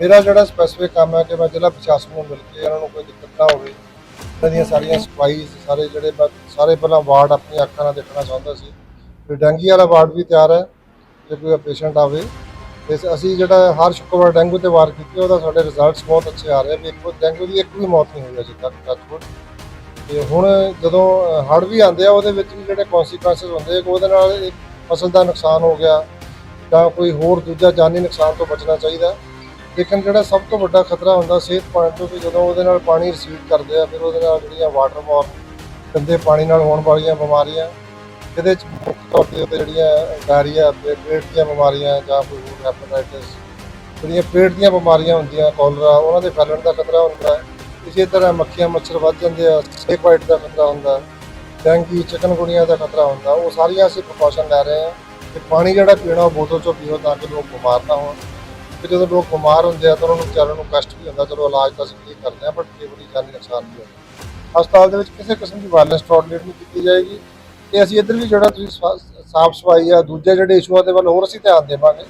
ਮੇਰਾ ਜਿਹੜਾ ਸਪੈਸੀਫਿਕ ਕੰਮ ਹੈ ਕਿ ਮੈਂ ਜ਼ਿਲ੍ਹਾ ਪ੍ਰਸ਼ਾਸਨ ਨੂੰ ਮਿਲ ਕੇ ਇਹਨਾਂ ਨੂੰ ਕੋਈ ਦਿੱਕਤ ਨਾ ਹੋਵੇ। ਇਹਨਾਂ ਦੀਆਂ ਸਾਰੀਆਂ ਸਫ਼ਾਈ ਸਾਰੇ ਜਿਹੜੇ ਮੈਂ ਸਾਰੇ ਪਹਿਲਾਂ ਵਾਰਡ ਆਪਣੀ ਅੱਖਾਂ ਨਾਲ ਦੇਖਣਾ ਚਾਹੁੰਦਾ ਸੀ। ਤੇ ਡੈਂਗੀ ਵਾਲਾ ਵਾਰਡ ਵੀ ਤਿਆਰ ਹੈ, ਜੇ ਕੋਈ ਪੇਸ਼ੈਂਟ ਆਵੇ। ਤੇ ਅਸੀਂ ਜਿਹੜਾ ਹਰ ਸ਼ੁੱਕਰਵਾਰ ਡੈਂਗੂ ਤੇ ਵਾਰ ਕੀਤੀ, ਉਹਦਾ ਸਾਡੇ ਰਿਜ਼ਲਟਸ ਬਹੁਤ ਅੱਛੇ ਆ ਰਹੇ ਵੀ ਇੱਕ ਡੈਂਗੂ ਦੀ ਇੱਕ ਵੀ ਮੌਤ ਨਹੀਂ ਹੋਈ ਅਜੇ ਤੱਕ ਟੱਚਵੁੱਡ ਤੇ ਹੁਣ ਜਦੋਂ ਹੜ੍ਹ ਵੀ ਆਉਂਦੇ ਆ, ਉਹਦੇ ਵਿੱਚ ਵੀ ਜਿਹੜੇ ਕਨਸੀਕੁਐਂਸਸ ਹੁੰਦੇ ਆ, ਕਿ ਉਹਦੇ ਨਾਲ ਫਸਲ ਦਾ ਨੁਕਸਾਨ ਹੋ ਗਿਆ, ਜਾਂ ਕੋਈ ਹੋਰ ਦੂਜਾ ਜਾਨੀ ਨੁਕਸਾਨ ਤੋਂ ਬਚਣਾ ਚਾਹੀਦਾ। ਲੇਕਿਨ ਜਿਹੜਾ ਸਭ ਤੋਂ ਵੱਡਾ ਖਤਰਾ ਹੁੰਦਾ ਸਿਹਤ ਪੁਆਇੰਟ ਤੋਂ ਵੀ ਜਦੋਂ ਉਹਦੇ ਨਾਲ ਪਾਣੀ ਰਿਸੀਵ ਕਰਦੇ ਆ, ਫਿਰ ਉਹਦੇ ਨਾਲ ਜਿਹੜੀਆਂ ਵਾਟਰ ਬੋਰਨ ਗੰਦੇ ਪਾਣੀ ਨਾਲ ਹੋਣ ਵਾਲੀਆਂ ਬਿਮਾਰੀਆਂ, ਇਹਦੇ ਚ ਮੁੱਖ ਤੌਰ ਤੇ ਜਿਹੜੀਆਂ ਡਾਇਰੀਆ ਪੇਟ ਦੀਆਂ ਬਿਮਾਰੀਆਂ ਜਾਂ ਕੋਈ ਹੋਰ ਹੈਪੇਟਾਈਟਸ ਜਿਹੜੀਆਂ ਪੇਟ ਦੀਆਂ ਬਿਮਾਰੀਆਂ ਹੁੰਦੀਆਂ ਕੋਲਰਾ ਉਹਨਾਂ ਦੇ ਫੈਲਣ ਦਾ ਖਤਰਾ ਹੁੰਦਾ ਹੈ। ਇਸੇ ਤਰ੍ਹਾਂ ਮੱਖੀਆਂ, ਮੱਛਰ ਵੱਧ ਜਾਂਦੇ ਆ ਸਨੇਕ ਬਾਈਟ ਦਾ ਖਤਰਾ ਹੁੰਦਾ ਹੈ ਡੈਂਗੀ ਚਿਕਨਗੁਨੀਆ ਦਾ ਖਤਰਾ ਹੁੰਦਾ, ਉਹ ਸਾਰੀਆਂ ਅਸੀਂ ਪ੍ਰੀਕਾਸ਼ਨ ਲੈ ਰਹੇ ਹਾਂ ਕਿ ਪਾਣੀ ਜਿਹੜਾ ਪੀਣਾ ਉਹ ਬੋਤਲ ਚੋਂ ਪੀਓ ਤਾਂ ਕਿ ਲੋਕ ਬਿਮਾਰ ਨਾ ਹੋਣ। ਕਿ ਜਦੋਂ ਲੋਕ ਬਿਮਾਰ ਹੁੰਦੇ ਆ ਤਾਂ ਉਹਨਾਂ ਨੂੰ ਵਿਚਾਰਿਆਂ ਨੂੰ ਕਸ਼ਟ ਵੀ ਹੁੰਦਾ, ਚਲੋ ਇਲਾਜ ਤਾਂ ਅਸੀਂ free ਕਰਦੇ ਆ ਬਟ ਕਈ ਵਾਰੀ ਜਾਨੀ ਨੁਕਸਾਨ ਵੀ ਹੁੰਦਾ ਹਸਪਤਾਲ ਦੇ ਵਿੱਚ ਕਿਸੇ ਕਿਸਮ ਦੀ ਵਾਇਰਲੈਸ ਟੋਲਰੇਟ ਨਹੀਂ ਕੀਤੀ ਜਾਏਗੀ। ਤੇ ਅਸੀਂ ਇੱਧਰ ਵੀ ਜਿਹੜਾ ਤੁਸੀਂ ਸਾਫ਼ ਸਫ਼ਾਈ ਆ, ਦੂਜੇ ਜਿਹੜੇ ਇਸ਼ੂਆਂ ਦੇ ਵੱਲ ਹੋਰ ਅਸੀਂ ਧਿਆਨ ਦੇਵਾਂਗੇ।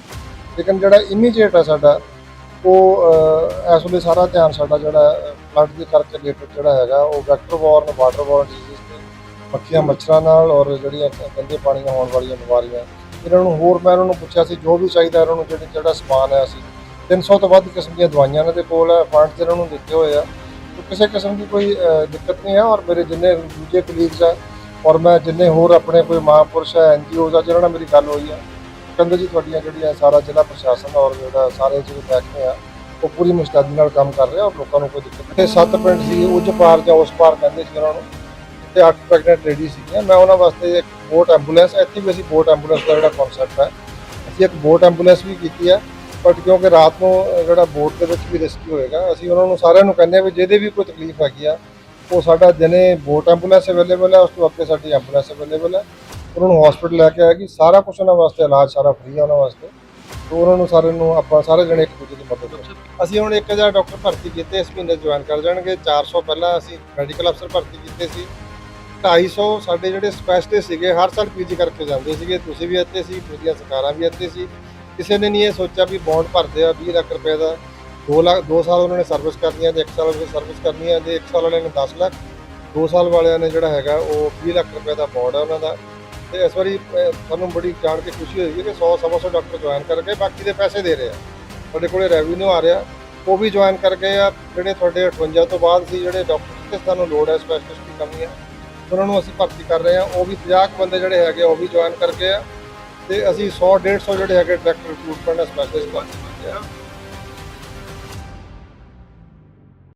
ਲੇਕਿਨ ਜਿਹੜਾ ਇਮੀਡੀਏਟ ਆ ਸਾਡਾ, ਉਹ ਇਸ ਵੇਲੇ ਸਾਰਾ ਧਿਆਨ ਸਾਡਾ ਜਿਹੜਾ ਫਲੱਡ ਦੇ ਕਰਕੇ ਰਿਲੇਟਡ ਜਿਹੜਾ ਹੈਗਾ, ਉਹ vector borne water borne diseases ਤੇ ਮੱਖੀਆਂ ਮੱਛਰਾਂ ਨਾਲ ਔਰ ਜਿਹੜੀਆਂ ਗੰਦੇ ਪਾਣੀ ਨਾਲ ਹੋਣ ਵਾਲੀਆਂ ਬਿਮਾਰੀਆਂ ਇਹਨਾਂ ਨੂੰ ਹੋਰ ਮੈਂ ਉਹਨਾਂ ਨੂੰ ਪੁੱਛਿਆ ਸੀ, ਜੋ ਵੀ ਚਾਹੀਦਾ ਇਹਨਾਂ ਨੂੰ ਜਿਹੜੇ ਜਿਹੜਾ ਸਮਾਨ ਹੈ ਅਸੀਂ 300 ਤੋਂ ਵੱਧ ਕਿਸਮ ਦੀਆਂ ਦਵਾਈਆਂ ਇਹਨਾਂ ਦੇ ਕੋਲ ਹੈ ਫੰਡ ਇਹਨਾਂ ਨੂੰ ਦਿੱਤੇ ਹੋਏ ਆ। ਤੇ ਕਿਸੇ ਕਿਸਮ ਦੀ ਕੋਈ ਦਿੱਕਤ ਨਹੀਂ ਹੈ ਔਰ ਮੇਰੇ ਜਿੰਨੇ ਦੂਜੇ ਕਲੀਗਸ ਆ ਔਰ ਮੈਂ ਜਿੰਨੇ ਹੋਰ ਆਪਣੇ ਕੋਈ ਮਹਾਂਪੁਰਸ਼ ਹੈ ਐਨਜੀਓਜ਼ ਆ ਜਿਹਨਾਂ ਨਾਲ ਮੇਰੀ ਗੱਲ ਹੋਈ ਆ ਕਹਿੰਦੇ ਜੀ ਤੁਹਾਡੀਆਂ ਜਿਹੜੀਆਂ ਸਾਰਾ ਜ਼ਿਲ੍ਹਾ ਪ੍ਰਸ਼ਾਸਨ ਔਰ ਜਿਹੜਾ ਸਾਰੇ ਜਿਹੜੇ ਮਹਿਕਮੇ ਆ, ਉਹ ਪੂਰੀ ਮੁਸਤੈਦੀ ਨਾਲ ਕੰਮ ਕਰ ਰਿਹਾ ਔਰ ਲੋਕਾਂ ਨੂੰ ਕੋਈ ਦਿੱਕਤ ਨਹੀਂ। ਤੇ ਸੱਤ ਪਿੰਡ ਸੀ ਉੱਚ ਪਾਰ ਜਾਂ ਉਸ ਪਾਰ ਕਹਿੰਦੇ ਸੀ ਉਹਨਾਂ ਨੂੰ। ਤੇ ਅੱਠ ਪ੍ਰੈਗਨੈਂਟ ਲੇਡੀ ਸੀਗੀਆਂ। ਮੈਂ ਉਹਨਾਂ ਵਾਸਤੇ ਇੱਕ ਬੋਟ ਐਂਬੂਲੈਂਸ ਇੱਥੇ ਵੀ ਅਸੀਂ ਬੋਟ ਐਂਬੂਲੈਂਸ ਦਾ ਜਿਹੜਾ ਕਨਸੈਪਟ ਹੈ ਅਸੀਂ ਇੱਕ ਬੋਟ ਐਂਬੂਲੈਂਸ ਵੀ ਕੀਤੀ ਹੈ ਬਟ ਕਿਉਂਕਿ ਰਾਤ ਨੂੰ ਜਿਹੜਾ ਬੋਟ ਦੇ ਵਿੱਚ ਵੀ ਰੈਸਕਿਊ ਹੋਏਗਾ ਅਸੀਂ ਉਹਨਾਂ ਨੂੰ ਸਾਰਿਆਂ ਨੂੰ ਕਹਿੰਦੇ ਆ ਵੀ ਜਿਹਦੇ ਵੀ ਕੋਈ ਤਕਲੀਫ ਹੈਗੀ ਆ ਉਹ ਸਾਡਾ ਦਿਨੇ ਬੋਟ ਐਂਬੂਲੈਂਸ ਅਵੇਲੇਬਲ ਹੈ ਉਸ ਤੋਂ ਅੱਗੇ ਸਾਡੀ ਐਂਬੂਲੈਂਸ ਅਵੇਲੇਬਲ ਹੈ। ਉਹਨਾਂ ਨੂੰ ਹਸਪੀਟਲ ਲੈ ਕੇ ਆਏਗੀ ਸਾਰਾ ਕੁਝ ਉਹਨਾਂ ਵਾਸਤੇ ਇਲਾਜ ਸਾਰਾ ਫ੍ਰੀ ਹੈ ਉਹਨਾਂ ਵਾਸਤੇ। ਤੇ ਉਹਨਾਂ ਨੂੰ ਸਾਰਿਆਂ ਨੂੰ ਆਪਾਂ ਸਾਰੇ ਜਣੇ ਇੱਕ ਦੂਜੇ ਦੀ ਮਦਦ ਕਰਾਂਗੇ। ਅਸੀਂ ਹੁਣ 1000 ਡਾਕਟਰ ਭਰਤੀ ਕੀਤੇ ਇਸ ਮਹੀਨੇ ਜੁਆਇਨ ਕਰ ਜਾਣਗੇ। 400 ਪਹਿਲਾਂ ਅਸੀਂ ਮੈਡੀਕਲ ਅਫਸਰ ਭਰਤੀ ਕੀਤੇ ਸੀ। 250 ਸਾਡੇ ਜਿਹੜੇ ਸਪੈਸ਼ਲਿਸਟ ਸੀਗੇ, ਹਰ ਸਾਲ ਪੀਜੀ ਕਰਕੇ ਜਾਂਦੇ ਸੀਗੇ। ਤੁਸੀਂ ਵੀ ਇੱਥੇ ਸੀ ਦੂਜੀਆਂ ਸਰਕਾਰਾਂ ਵੀ ਇੱਥੇ ਸੀ। ਕਿਸੇ ਨੇ ਨਹੀਂ ਇਹ ਸੋਚਿਆ ਵੀ ਬੌਂਡ ਭਰਦੇ ਆ 20 ਲੱਖ ਰੁਪਏ ਦਾ। 2 ਲੱਖ 2 ਸਾਲ ਉਹਨਾਂ ਨੇ ਸਰਵਿਸ ਕਰਨੀ ਹੈ ਤੇ 1 ਸਾਲ ਉਹਨਾਂ ਨੇ ਸਰਵਿਸ ਕਰਨੀ ਹੈ ਤੇ 1 ਸਾਲ ਵਾਲਿਆਂ ਨੇ 10 ਲੱਖ। 2 ਸਾਲ ਵਾਲਿਆਂ ਨੇ ਜਿਹੜਾ ਹੈਗਾ ਉਹ 20 ਲੱਖ ਰੁਪਏ ਦਾ ਬੌਂਡ ਹੈ ਉਹਨਾਂ ਦਾ। ਤੇ ਇਸ ਵਾਰੀ ਸਾਨੂੰ ਬੜੀ ਜਾਣ ਕੇ ਖੁਸ਼ੀ ਹੋਈ ਹੈ ਕਿ 100 ਸਵਾ ਸੌ ਡਾਕਟਰ ਜੁਆਇਨ ਕਰਕੇ ਬਾਕੀ ਦੇ ਪੈਸੇ ਦੇ ਰਹੇ ਆ। ਤੁਹਾਡੇ ਕੋਲੇ ਰੈਵਨਿਊ ਆ ਰਿਹਾ। ਉਹ ਵੀ ਜੁਆਇਨ ਕਰਕੇ ਆ। ਜਿਹੜੇ ਤੁਹਾਡੇ 58 ਤੋਂ ਬਾਅਦ ਸੀ, ਜਿਹੜੇ ਡਾਕਟਰ ਤੇ ਸਾਨੂੰ ਲੋੜ ਹੈ ਸਪੈਸ਼ਲਿਸਟ ਦੀ ਕਮੀ ਹੈ ਉਹਨਾਂ ਨੂੰ ਅਸੀਂ ਭਰਤੀ ਕਰ ਰਹੇ ਹਾਂ। ਉਹ ਵੀ 50 ਕੁ ਬੰਦੇ ਜਿਹੜੇ ਹੈਗੇ ਆ, ਉਹ ਵੀ ਜੁਆਇਨ ਕਰਕੇ ਆ। ਤੇ ਅਸੀਂ 100 150 ਜਿਹੜੇ ਹੈਗੇ ਡਾਕਟਰ ਰਿਕਰੂਟਮੈਂਟ ਸਪੈਸ਼ਲਿਸਟ ਕਰ